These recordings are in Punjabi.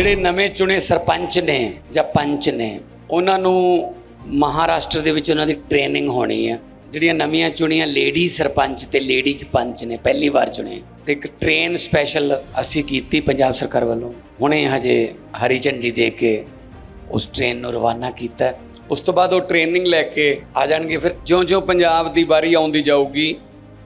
ਜਿਹੜੇ ਨਵੇਂ ਚੁਣੇ ਸਰਪੰਚ ਨੇ ਜਾਂ ਪੰਚ ਨੇ, ਉਹਨਾਂ ਨੂੰ ਮਹਾਰਾਸ਼ਟਰ ਦੇ ਵਿੱਚ ਉਹਨਾਂ ਦੀ ਟ੍ਰੇਨਿੰਗ ਹੋਣੀ ਹੈ। ਜਿਹੜੀਆਂ ਨਵੀਆਂ ਚੁਣੀਆਂ ਲੇਡੀ ਸਰਪੰਚ ਤੇ ਲੇਡੀਜ਼ ਪੰਚ ਨੇ, ਪਹਿਲੀ ਵਾਰ ਚੁਣੇ। ਤੇ ਇੱਕ ਟ੍ਰੇਨ ਸਪੈਸ਼ਲ ਅਸੀਂ ਕੀਤੀ ਪੰਜਾਬ ਸਰਕਾਰ ਵੱਲੋਂ। ਹੁਣੇ ਹਜੇ ਹਰੀ ਝੰਡੀ ਦੇ ਕੇ ਉਸ ਟ੍ਰੇਨ ਨੂੰ ਰਵਾਨਾ ਕੀਤਾ। ਉਸ ਤੋਂ ਬਾਅਦ ਉਹ ਟ੍ਰੇਨਿੰਗ ਲੈ ਕੇ ਆ ਜਾਣਗੇ। ਫਿਰ ਜਿਉਂ-ਜਿਉਂ ਪੰਜਾਬ ਦੀ ਵਾਰੀ ਆਉਂਦੀ ਜਾਊਗੀ,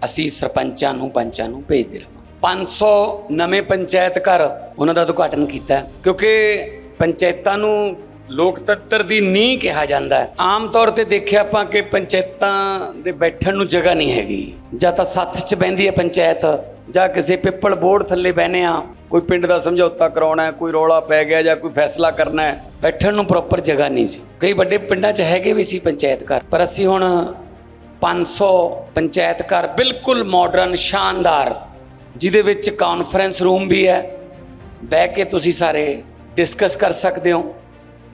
ਅਸੀਂ ਸਰਪੰਚਾਂ ਨੂੰ, ਪੰਚਾਂ ਨੂੰ ਭੇਜਦੇ ਰਹਾਂਗੇ। 500 ਨਵੇਂ ਪੰਚਾਇਤ ਘਰ ਉਹਨਾਂ ਦਾ ਉਦਘਾਟਨ ਕੀਤਾ ਕਿਉਂਕਿ ਪੰਚਾਇਤਾਂ ਨੂੰ ਲੋਕਤੰਤਰ ਦੀ ਨੀਂਹ ਕਿਹਾ ਜਾਂਦਾ ਹੈ। ਆਮ ਤੌਰ ਤੇ ਦੇਖਿਆ ਆਪਾਂ ਕਿ ਪੰਚਾਇਤਾਂ ਦੇ ਬੈਠਣ ਨੂੰ ਜਗ੍ਹਾ ਨਹੀਂ ਹੈਗੀ। ਜਾਂ ਤਾਂ ਸੱਥ 'ਚ ਬਹਿੰਦੀ ਹੈ ਪੰਚਾਇਤ, ਜਾਂ ਕਿਸੇ ਪਿੱਪਲ ਬੋਰਡ ਥੱਲੇ ਬਹਿਨੇ ਆ ਕੋਈ ਪਿੰਡ ਦਾ ਸਮਝੌਤਾ ਕਰਾਉਣਾ ਹੈ, ਕੋਈ ਰੌਲਾ ਪੈ ਗਿਆ ਜਾਂ ਕੋਈ ਫੈਸਲਾ ਕਰਨਾ ਹੈ, ਬੈਠਣ ਨੂੰ ਪ੍ਰੋਪਰ ਜਗ੍ਹਾ ਨਹੀਂ ਸੀ। ਕਈ ਵੱਡੇ ਪਿੰਡਾਂ 'ਚ ਹੈਗੇ ਵੀ ਸੀ ਪੰਚਾਇਤ ਘਰ, ਪਰ ਅਸੀਂ ਹੁਣ 500 ਪੰਚਾਇਤ ਘਰ ਬਿਲਕੁਲ ਮਾਡਰਨ ਸ਼ਾਨਦਾਰ ਜਿਹਦੇ ਵਿੱਚ ਕਾਨਫਰੰਸ ਰੂਮ ਵੀ ਹੈ। ਬਹਿ ਕੇ ਤੁਸੀਂ ਸਾਰੇ ਡਿਸਕਸ ਕਰ ਸਕਦੇ ਹੋ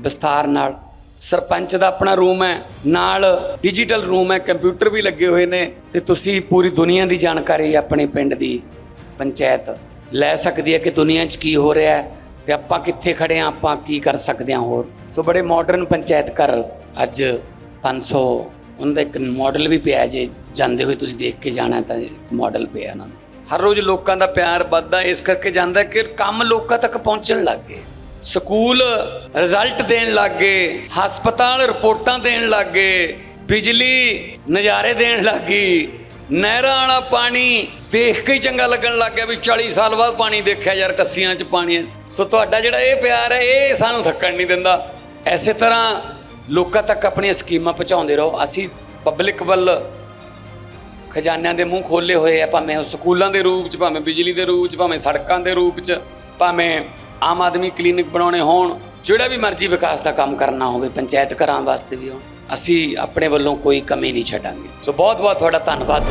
ਵਿਸਥਾਰ ਨਾਲ। ਸਰਪੰਚ ਦਾ ਆਪਣਾ ਰੂਮ ਹੈ, ਨਾਲ ਡਿਜੀਟਲ ਰੂਮ ਹੈ ਕੰਪਿਊਟਰ ਵੀ ਲੱਗੇ ਹੋਏ ਨੇ ਤੇ ਤੁਸੀਂ ਪੂਰੀ ਦੁਨੀਆ ਦੀ ਜਾਣਕਾਰੀ ਆਪਣੇ ਪਿੰਡ ਦੀ ਪੰਚਾਇਤ ਲੈ ਸਕਦੀ ਹੈ ਕਿ ਦੁਨੀਆ 'ਚ ਕੀ ਹੋ ਰਿਹਾ ਹੈ ਤੇ ਆਪਾਂ ਕਿੱਥੇ ਖੜੇ ਆ ਆਪਾਂ ਕੀ ਕਰ ਸਕਦੇ ਹਾਂ ਹੋਰ। ਸੋ ਬੜੇ ਮਾਡਰਨ ਪੰਚਾਇਤ ਘਰ ਅੱਜ 500 ਉਹਨਾਂ ਦਾ ਇੱਕ ਮਾਡਲ ਵੀ ਪਿਆ ਜੇ, ਜਾਂਦੇ ਹੋਏ ਤੁਸੀਂ ਦੇਖ ਕੇ ਜਾਣਾ ਤਾਂ ਮਾਡਲ ਪਿਆ ਉਹਨਾਂ ਦਾ ਹਰ ਰੋਜ਼ ਲੋਕਾਂ ਦਾ ਪਿਆਰ ਵੱਧਦਾ, ਇਸ ਕਰਕੇ ਜਾਂਦਾ ਕਿ ਕੰਮ ਲੋਕਾਂ ਤੱਕ ਪਹੁੰਚਣ ਲੱਗ ਗਏ। ਸਕੂਲ ਰਿਜ਼ਲਟ ਦੇਣ ਲੱਗ ਗਏ, ਹਸਪਤਾਲ ਰਿਪੋਰਟਾਂ ਦੇਣ ਲੱਗ ਗਏ, ਬਿਜਲੀ ਨਜ਼ਾਰੇ ਦੇਣ ਲੱਗ ਗਈ, ਨਹਿਰਾਂ ਵਾਲਾ ਪਾਣੀ ਦੇਖ ਕੇ ਹੀ ਚੰਗਾ ਲੱਗਣ ਲੱਗ ਗਿਆ ਵੀ 40 ਸਾਲ ਬਾਅਦ ਪਾਣੀ ਦੇਖਿਆ ਯਾਰ ਕੱਸੀਆਂ 'ਚ ਪਾਣੀ ਸੋ ਤੁਹਾਡਾ ਜਿਹੜਾ ਇਹ ਪਿਆਰ ਹੈ, ਇਹ ਸਾਨੂੰ ਥੱਕਣ ਨਹੀਂ ਦਿੰਦਾ। ਐਸੇ ਤਰ੍ਹਾਂ ਲੋਕਾਂ ਤੱਕ ਆਪਣੀਆਂ ਸਕੀਮਾਂ ਪਹੁੰਚਾਉਂਦੇ ਰਹੋ। ਅਸੀਂ ਪਬਲਿਕ ਵੱਲ ਖਜ਼ਾਨਿਆਂ ਦੇ ਮੂੰਹ ਖੋਲੇ ਹੋਏ ਆ, ਭਾਵੇਂ ਉਹ ਸਕੂਲਾਂ ਦੇ ਰੂਪ 'ਚ, ਭਾਵੇਂ ਬਿਜਲੀ ਦੇ ਰੂਪ 'ਚ, ਭਾਵੇਂ ਸੜਕਾਂ ਦੇ ਰੂਪ 'ਚ, ਭਾਵੇਂ ਆਮ ਆਦਮੀ ਕਲੀਨਿਕ ਬਣਾਉਣੇ ਹੋਣ, ਜਿਹੜਾ ਵੀ ਮਰਜ਼ੀ ਵਿਕਾਸ ਦਾ ਕੰਮ ਕਰਨਾ ਹੋਵੇ, ਪੰਚਾਇਤ ਘਰਾਂ ਵਾਸਤੇ ਵੀ ਹੋਣ, ਅਸੀਂ ਆਪਣੇ ਵੱਲੋਂ ਕੋਈ ਕਮੀ ਨਹੀਂ ਛੱਡਾਂਗੇ। ਸੋ ਬਹੁਤ ਬਹੁਤ ਤੁਹਾਡਾ ਧੰਨਵਾਦ।